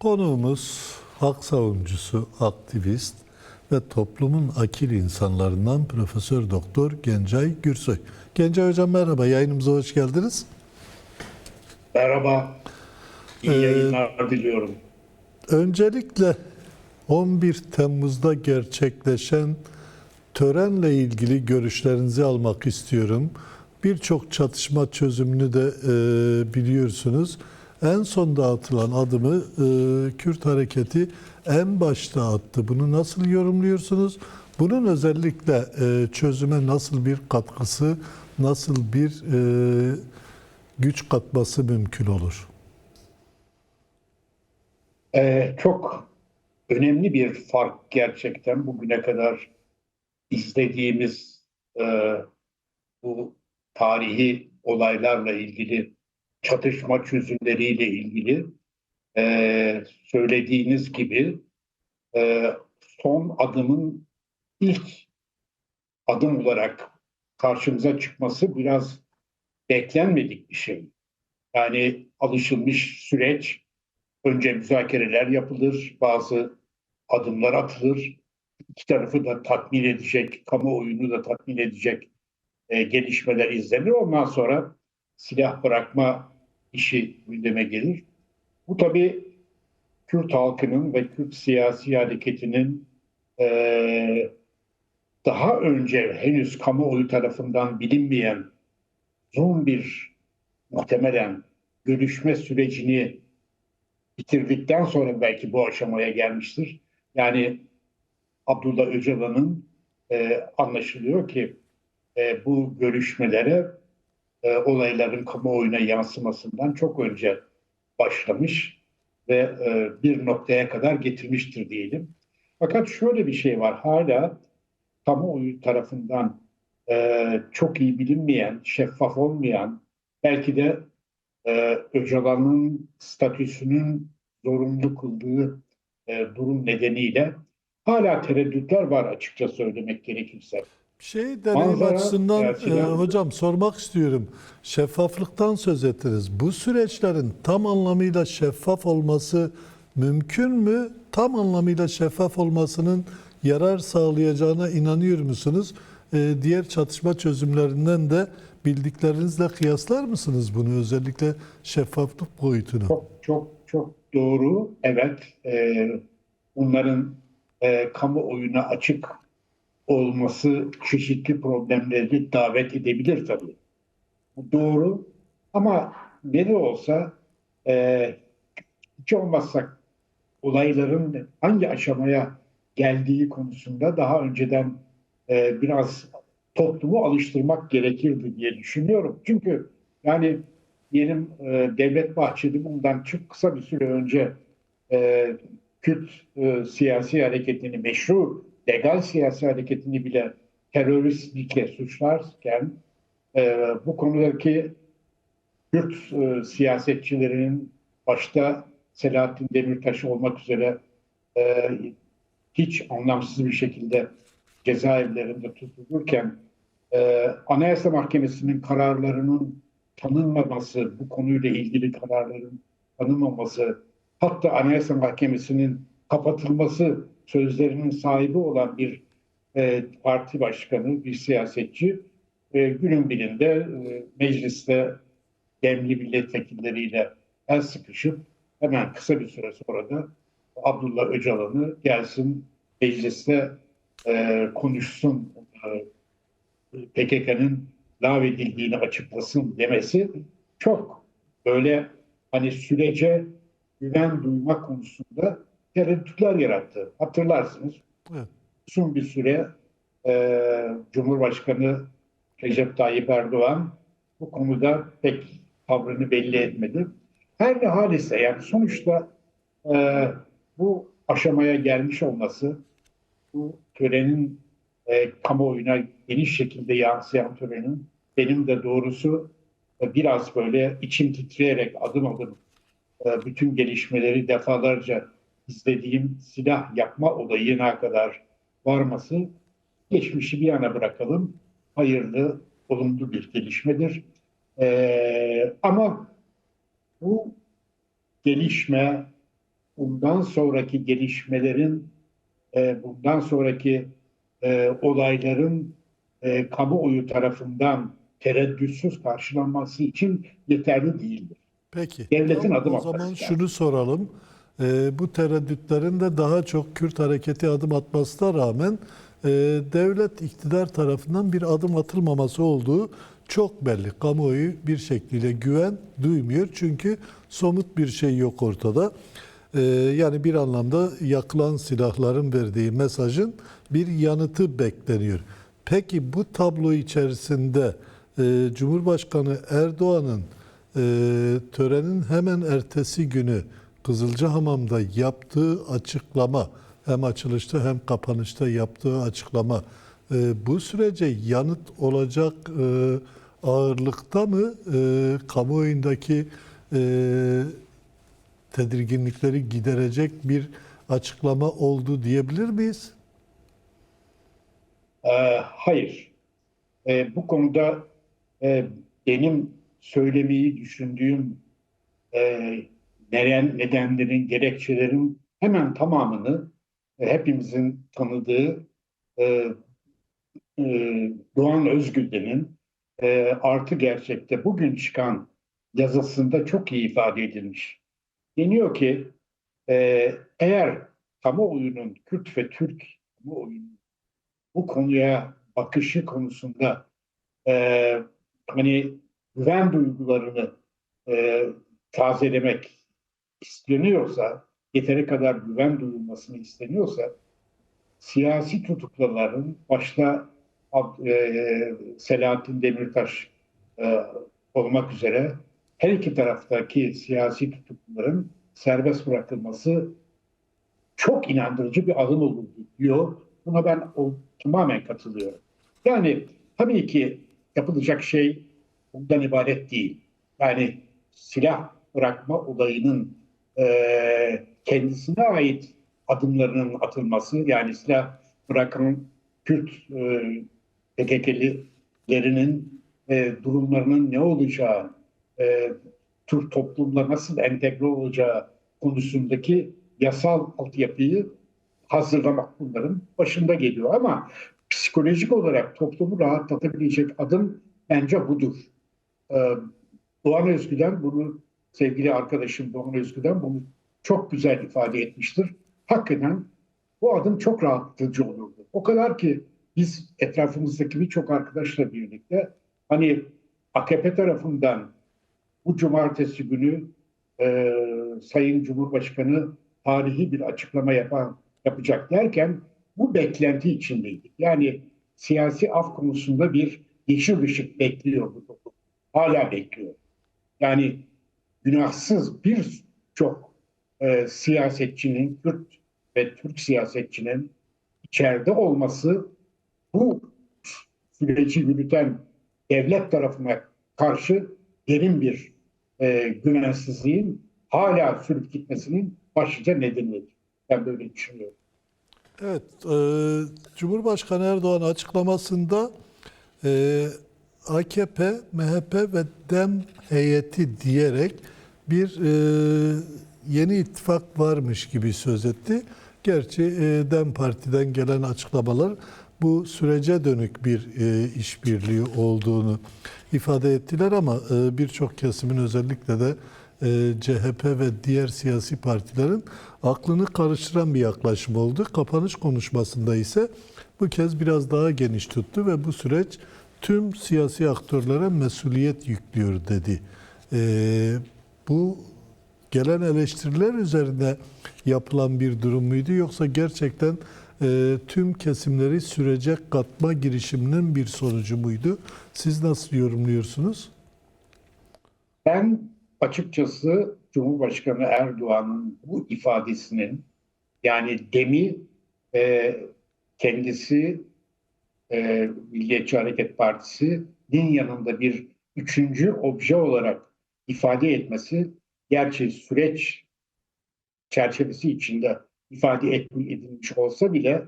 Konuğumuz hak savunucusu, aktivist ve toplumun akil insanlarından Profesör Doktor Gencay Gürsoy. Gencay Hocam merhaba, yayınımıza hoş geldiniz. Merhaba. İyi yayınlar diliyorum. Öncelikle 11 Temmuz'da gerçekleşen törenle ilgili görüşlerinizi almak istiyorum. Birçok çatışma çözümünü de e, biliyorsunuz. En son dağıtılan adımı e, Kürt hareketi en başta attı. Bunu nasıl yorumluyorsunuz? Bunun özellikle e, çözüme nasıl bir katkısı, nasıl bir e, güç katması mümkün olur? Ee, çok önemli bir fark gerçekten bugüne kadar izlediğimiz e, bu tarihi olaylarla ilgili çatışma çözümleriyle ilgili e, söylediğiniz gibi e, son adımın ilk adım olarak karşımıza çıkması biraz beklenmedik bir şey. Yani alışılmış süreç önce müzakereler yapılır, bazı adımlar atılır. İki tarafı da tatmin edecek, kamuoyunu da tatmin edecek e, gelişmeler izlenir. Ondan sonra silah bırakma işi gündeme gelir. Bu tabii Kürt halkının ve Kürt siyasi hareketinin e, daha önce henüz kamuoyu tarafından bilinmeyen uzun bir muhtemelen görüşme sürecini bitirdikten sonra belki bu aşamaya gelmiştir. Yani Abdullah Öcalan'ın e, anlaşılıyor ki e, bu görüşmelere e, olayların kamuoyuna yansımasından çok önce başlamış ve e, bir noktaya kadar getirmiştir diyelim. Fakat şöyle bir şey var. Hala kamuoyu tarafından e, çok iyi bilinmeyen, şeffaf olmayan, belki de e, Öcalan'ın statüsünün zorunlu kıldığı e, durum nedeniyle hala tereddütler var açıkça söylemek gerekirse. Şey deneyim Manzara, açısından e, hocam sormak istiyorum. Şeffaflıktan söz ettiniz. Bu süreçlerin tam anlamıyla şeffaf olması mümkün mü? Tam anlamıyla şeffaf olmasının yarar sağlayacağına inanıyor musunuz? E, diğer çatışma çözümlerinden de bildiklerinizle kıyaslar mısınız bunu özellikle şeffaflık boyutunu? Çok çok çok doğru. Evet, e, bunların e, kamuoyuna açık olması çeşitli problemleri davet edebilir tabii. Doğru. Ama ne de olsa e, hiç olmazsa olayların hangi aşamaya geldiği konusunda daha önceden e, biraz toplumu alıştırmak gerekirdi diye düşünüyorum. Çünkü yani diyelim e, Devlet Bahçeli bundan çok kısa bir süre önce e, Kürt e, siyasi hareketini, meşru, legal siyasi hareketini bile teröristlikle suçlarken e, bu konudaki Kürt e, siyasetçilerinin başta Selahattin Demirtaş olmak üzere e, hiç anlamsız bir şekilde cezaevlerinde tutulurken e, Anayasa Mahkemesi'nin kararlarının tanınmaması, bu konuyla ilgili kararların tanınmaması, hatta Anayasa Mahkemesi'nin kapatılması sözlerinin sahibi olan bir e, parti başkanı, bir siyasetçi e, günün birinde e, mecliste demli milletvekilleriyle el sıkışıp hemen kısa bir süre sonra da Abdullah Öcalan'ı gelsin mecliste e, konuşsun, e, PKK'nın lağvedildiğini açıklasın demesi çok böyle hani sürece güven duyma konusunda tereddütler yarattı. Hatırlarsınız Evet. uzun bir süre e, Cumhurbaşkanı Recep Tayyip Erdoğan bu konuda pek tavrını belli etmedi. Her ne halise yani sonuçta e, bu aşamaya gelmiş olması, bu törenin e, kamuoyuna geniş şekilde yansıyan törenin benim de doğrusu e, biraz böyle içim titreyerek adım adım e, bütün gelişmeleri defalarca izlediğim silah yapma olayına kadar varması geçmişi bir yana bırakalım. Hayırlı, olumlu bir gelişmedir. E, ama bu gelişme bundan sonraki gelişmelerin, e, bundan sonraki e, olayların e, kamuoyu tarafından tereddütsüz karşılanması için yeterli değildir. Peki. Devletin Tamam, adım O atması zaman lazım. şunu soralım. Ee, bu tereddütlerin de daha çok Kürt hareketi adım atmasına rağmen e, devlet iktidar tarafından bir adım atılmaması olduğu çok belli. Kamuoyu bir şekliyle güven duymuyor. Çünkü somut bir şey yok ortada. Ee, yani bir anlamda yakılan silahların verdiği mesajın bir yanıtı bekleniyor. Peki bu tablo içerisinde e, Cumhurbaşkanı Erdoğan'ın e, törenin hemen ertesi günü Kızılcahamam'da yaptığı açıklama hem açılışta hem kapanışta yaptığı açıklama e, bu sürece yanıt olacak e, ağırlıkta mı e, kamuoyundaki e, tedirginlikleri giderecek bir açıklama oldu diyebilir miyiz? Ee, hayır. Ee, bu konuda e, benim söylemeyi düşündüğüm e, neden, nedenlerin, gerekçelerin hemen tamamını e, hepimizin tanıdığı e, e, Doğan Özgül'ün e, Artı Gerçek'te bugün çıkan yazısında çok iyi ifade edilmiş. Deniyor ki e, eğer kamuoyunun Kürt ve Türk bu konuya bakışı konusunda e, hani güven duygularını e, tazelemek isteniyorsa, yeteri kadar güven duyulmasını isteniyorsa, siyasi tutukluların başta e, Selahattin Demirtaş e, olmak üzere her iki taraftaki siyasi tutukluların serbest bırakılması çok inandırıcı bir adım olur diyor. Buna ben o, tamamen katılıyorum. Yani tabii ki yapılacak şey bundan ibaret değil. Yani silah bırakma olayının e, kendisine ait adımlarının atılması, yani silah bırakan Kürt e, PKK'lilerinin e, durumlarının ne olacağı, e, Türk toplumla nasıl entegre olacağı konusundaki yasal altyapıyı hazırlamak bunların başında geliyor. Ama psikolojik olarak toplumu rahatlatabilecek adım bence budur. Ee, Doğan Özgü'den bunu sevgili arkadaşım Doğan Özgü'den bunu çok güzel ifade etmiştir. Hakikaten bu adım çok rahatlatıcı olurdu. O kadar ki biz etrafımızdaki birçok arkadaşla birlikte hani AKP tarafından bu cumartesi günü e, Sayın Cumhurbaşkanı tarihi bir açıklama yapan yapacak derken bu beklenti içindeydik. Yani siyasi af konusunda bir yeşil ışık bekliyor bu toplum. Hala bekliyor. Yani günahsız birçok e, siyasetçinin, Kürt ve Türk siyasetçinin içeride olması bu süreci yürüten devlet tarafına karşı derin bir e, güvensizliğin hala sürüp gitmesinin başlıca nedenidir. Ben böyle düşünüyorum. Evet, e, Cumhurbaşkanı Erdoğan açıklamasında e, AKP, MHP ve DEM heyeti diyerek bir e, yeni ittifak varmış gibi söz etti. Gerçi e, DEM Parti'den gelen açıklamalar bu sürece dönük bir e, işbirliği olduğunu ifade ettiler ama e, birçok kesimin özellikle de e, CHP ve diğer siyasi partilerin aklını karıştıran bir yaklaşım oldu. Kapanış konuşmasında ise bu kez biraz daha geniş tuttu ve bu süreç tüm siyasi aktörlere mesuliyet yüklüyor dedi. E, bu gelen eleştiriler üzerine yapılan bir durum muydu yoksa gerçekten e, tüm kesimleri sürece katma girişiminin bir sonucu muydu? Siz nasıl yorumluyorsunuz? Ben açıkçası Cumhurbaşkanı Erdoğan'ın bu ifadesinin yani demi e, kendisi e, Milliyetçi Hareket Partisi'nin yanında bir üçüncü obje olarak ifade etmesi gerçi süreç çerçevesi içinde ifade edilmiş olsa bile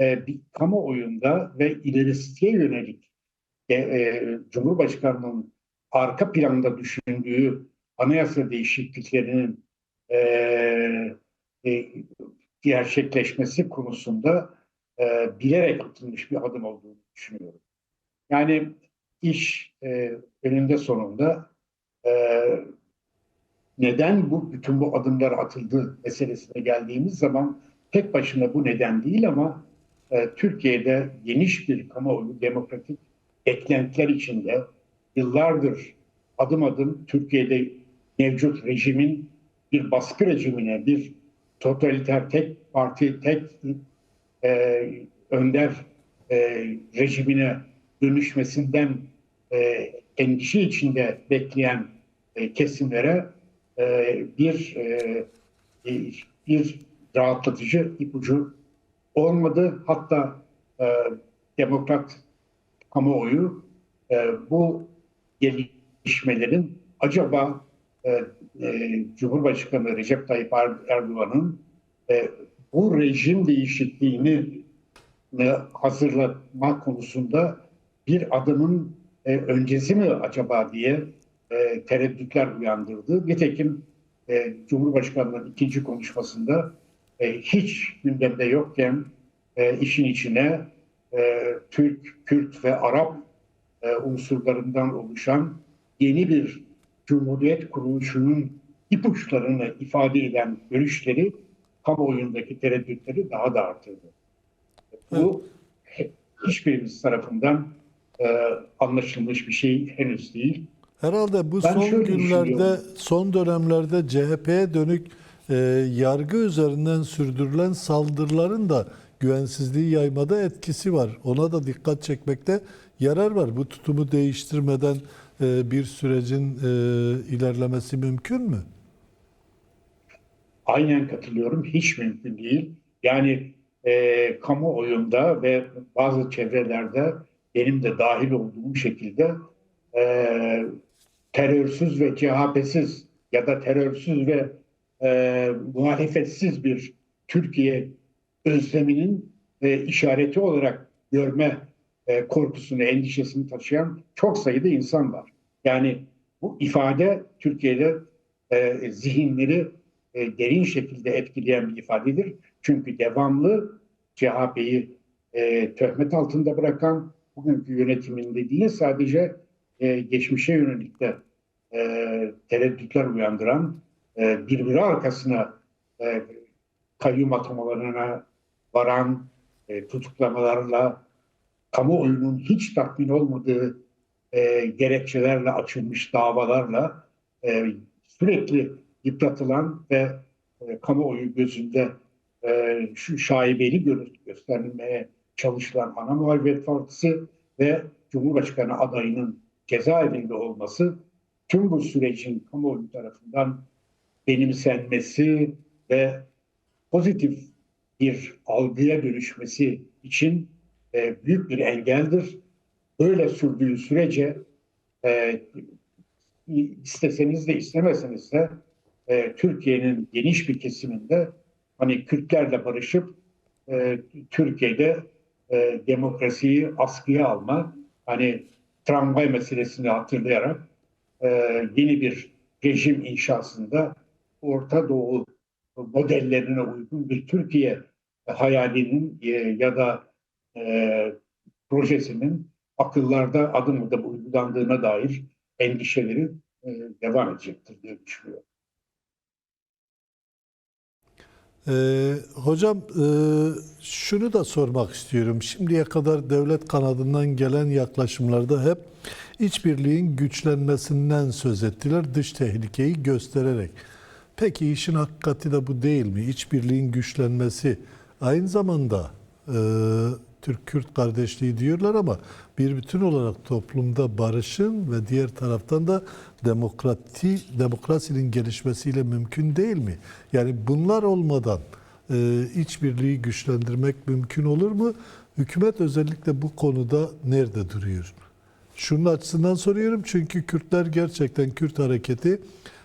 e, bir kamuoyunda ve ilerisiye yönelik e, e, Cumhurbaşkanı'nın arka planda düşündüğü anayasa değişikliklerinin e, e, gerçekleşmesi konusunda e, bilerek atılmış bir adım olduğunu düşünüyorum. Yani iş e, önünde sonunda e, neden bu bütün bu adımlar atıldı meselesine geldiğimiz zaman tek başına bu neden değil ama e, Türkiye'de geniş bir kamuoyu demokratik beklentiler içinde yıllardır adım adım Türkiye'de mevcut rejimin bir baskı rejimine, bir totaliter tek parti, tek e, önder e, rejimine dönüşmesinden e, endişe içinde bekleyen e, kesimlere e, bir e, bir rahatlatıcı ipucu olmadı. Hatta e, demokrat kamuoyu e, bu gelişmelerin acaba e, e, Cumhurbaşkanı Recep Tayyip Er- Erdoğan'ın e, bu rejim değişikliğini e, hazırlama konusunda bir adımın e, öncesi mi acaba diye e, tereddütler uyandırdı. Nitekim e, Cumhurbaşkanı'nın ikinci konuşmasında hiç gündemde yokken işin içine Türk, Kürt ve Arap unsurlarından oluşan yeni bir cumhuriyet kuruluşunun ipuçlarını ifade eden görüşleri kamuoyundaki tereddütleri daha da artırdı. Bu hiçbirimiz tarafından e, anlaşılmış bir şey henüz değil. Herhalde bu Ben son günlerde, son dönemlerde CHP'ye dönük e, yargı üzerinden sürdürülen saldırıların da güvensizliği yaymada etkisi var. Ona da dikkat çekmekte yarar var. Bu tutumu değiştirmeden e, bir sürecin e, ilerlemesi mümkün mü? Aynen katılıyorum. Hiç mümkün değil. Yani e, kamuoyunda ve bazı çevrelerde benim de dahil olduğum şekilde e, terörsüz ve CHP'siz ya da terörsüz ve e, muhalefetsiz bir Türkiye özleminin e, işareti olarak görme e, korkusunu, endişesini taşıyan çok sayıda insan var. Yani bu ifade Türkiye'de e, zihinleri e, derin şekilde etkileyen bir ifadedir. Çünkü devamlı CHP'yi e, töhmet altında bırakan, bugünkü yönetiminde değil sadece e, geçmişe yönelik de e, tereddütler uyandıran, e, birbiri arkasına e, kayyum atamalarına varan e, tutuklamalarla, kamuoyunun hiç tatmin olmadığı e, gerekçelerle açılmış davalarla e, sürekli yıpratılan ve e, kamuoyu gözünde e, şu şaibeli görüntü gösterilmeye çalışılan ana muhalefet partisi ve Cumhurbaşkanı adayının cezaevinde olması tüm bu sürecin kamuoyu tarafından benimsenmesi ve pozitif bir algıya dönüşmesi için e, büyük bir engeldir. Böyle sürdüğü sürece isteseniz de istemeseniz de e, Türkiye'nin geniş bir kesiminde hani Kürtlerle barışıp e, Türkiye'de e, demokrasiyi askıya alma, hani tramvay meselesini hatırlayarak e, yeni bir rejim inşasında Orta Doğu modellerine uygun bir Türkiye hayalinin e, ya da e, projesinin akıllarda adım adım uygulandığına dair endişeleri e, devam edecektir diye düşünüyorum. Ee, hocam e, şunu da sormak istiyorum. Şimdiye kadar devlet kanadından gelen yaklaşımlarda hep işbirliğin güçlenmesinden söz ettiler dış tehlikeyi göstererek. Peki işin hakikati de bu değil mi? İşbirliğin güçlenmesi aynı zamanda e, Türk-Kürt kardeşliği diyorlar ama bir bütün olarak toplumda barışın ve diğer taraftan da demokrati demokrasinin gelişmesiyle mümkün değil mi? Yani bunlar olmadan e, işbirliği güçlendirmek mümkün olur mu? Hükümet özellikle bu konuda nerede duruyor? Şunun açısından soruyorum çünkü Kürtler gerçekten Kürt hareketi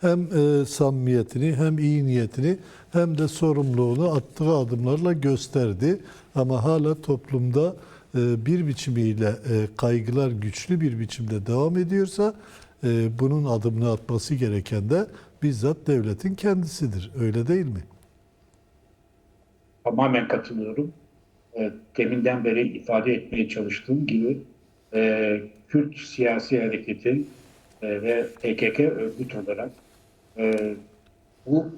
hem e, samimiyetini hem iyi niyetini hem de sorumluluğunu attığı adımlarla gösterdi. Ama hala toplumda e, bir biçimiyle e, kaygılar güçlü bir biçimde devam ediyorsa e, bunun adımını atması gereken de bizzat devletin kendisidir. Öyle değil mi? tamamen katılıyorum. E, deminden beri ifade etmeye çalıştığım gibi e, Kürt siyasi hareketi e, ve PKK örgüt olarak e, bu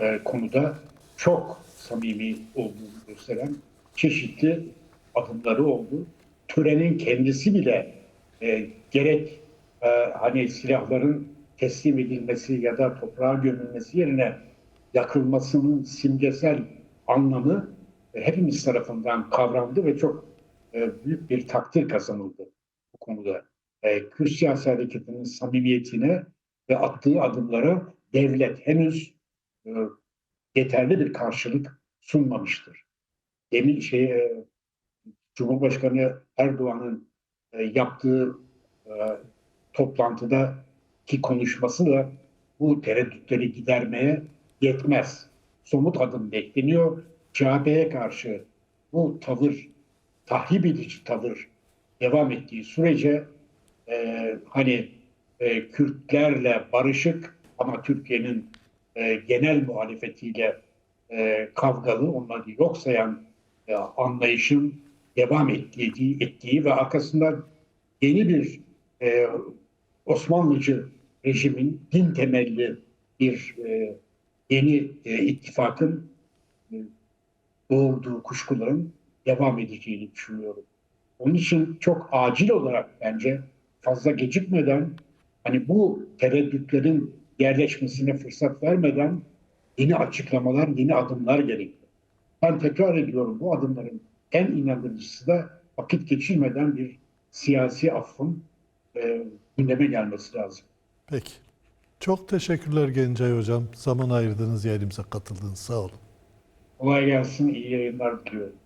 e, konuda çok samimi olduğunu gösteren çeşitli adımları oldu. Törenin kendisi bile e, gerek e, hani silahların teslim edilmesi ya da toprağa gömülmesi yerine yakılmasının simgesel anlamı e, hepimiz tarafından kavrandı ve çok e, büyük bir takdir kazanıldı bu konuda. E, Kürt siyasi hareketinin samimiyetine ve attığı adımlara devlet henüz e, yeterli bir karşılık sunmamıştır. Demin şey e, Cumhurbaşkanı Erdoğan'ın e, yaptığı e, toplantıda ki konuşması da bu tereddütleri gidermeye yetmez. Somut adım bekleniyor. CHP'ye karşı bu tavır, tahrip edici tavır devam ettiği sürece e, hani e, Kürtlerle barışık ama Türkiye'nin e, genel muhalefetiyle e, kavgalı, onları yok sayan e, anlayışın devam ettiği, ettiği ve arkasında yeni bir e, Osmanlıcı rejimin din temelli bir e, yeni e, ittifakın e, doğurduğu kuşkuların devam edeceğini düşünüyorum. Onun için çok acil olarak bence fazla gecikmeden hani bu tereddütlerin yerleşmesine fırsat vermeden yeni açıklamalar, yeni adımlar gerekli. Ben tekrar ediyorum bu adımların en inandırıcısı da vakit geçirmeden bir siyasi affın e, gündeme gelmesi lazım. Peki. Çok teşekkürler Gencay Hocam. Zaman ayırdığınız yayınımıza katıldınız. Sağ olun. Kolay gelsin, iyi yayınlar diliyorum.